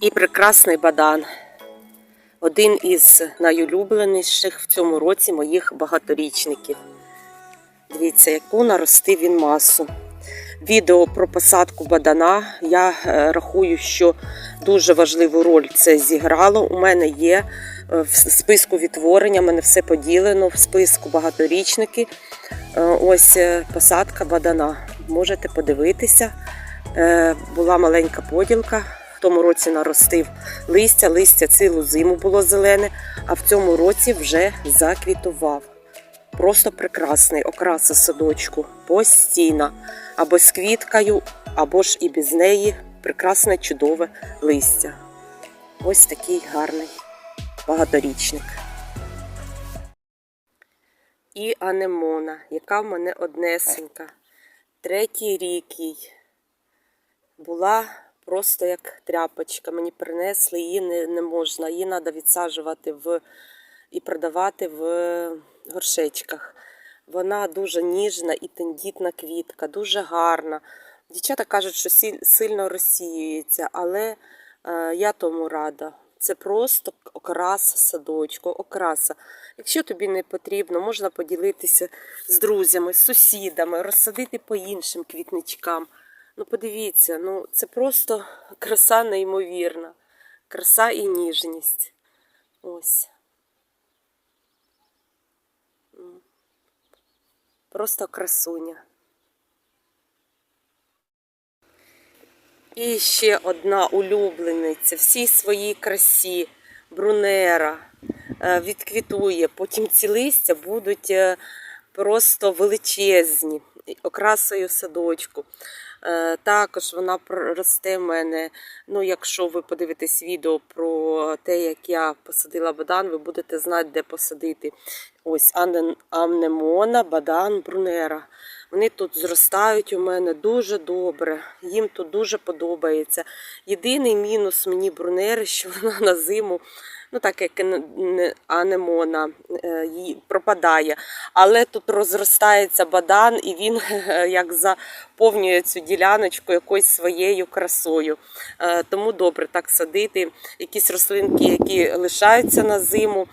І прекрасний бадан. Один із найулюбленіших в цьому році моїх багаторічників. Дивіться, яку наростив він масу. Відео про посадку бадана. Я е, рахую, що дуже важливу роль це зіграло. У мене є е, в списку відтворення, у мене все поділено в списку багаторічники. Е, Ось посадка бадана. Можете подивитися. Була маленька поділка. В тому році наростив листя, листя цілу зиму було зелене, а в цьому році вже заквітував. Просто прекрасний окраса садочку, постійна, або з квіткою, або ж і без неї. Прекрасне чудове листя. Ось такий гарний багаторічник. І анемона, яка в мене однесенька. Третій рік їй була просто як тряпочка. Мені принесли, її не, не можна. Її треба відсаджувати в, і продавати в горшечках. Вона дуже ніжна і тендітна квітка, дуже гарна. Дівчата кажуть, що сильно розсіюється, але е, я тому рада. Це просто окраса садочку, окраса. Якщо тобі не потрібно, можна поділитися з друзями, з сусідами, розсадити по іншим квітничкам. Ну, подивіться, ну це просто краса неймовірна. Краса і ніжність. Ось. Просто красуня. І ще одна улюблениця. Всій своїй красі, брунера, е, відквітує. Потім ці листя будуть е, просто величезні, окрасою садочку. Е, Також вона росте в мене. Ну, якщо ви подивитесь відео про те, як я посадила бадан, ви будете знати, де посадити. Ось амнемона, бадан, брунера. Вони тут зростають у мене дуже добре. Їм тут дуже подобається. Єдиний мінус мені брунери, що вона на зиму, ну так як анемона, е, їй пропадає. Але тут розростається бадан, і він як заповнює цю діляночку якоюсь своєю красою. Е, Тому добре так садити. Якісь рослинки, які лишаються на зиму.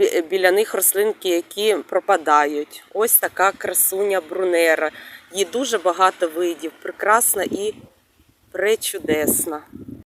е, Біля них рослинки, які пропадають. Ось така красуня брунера. Її дуже багато видів, прекрасна і пречудесна.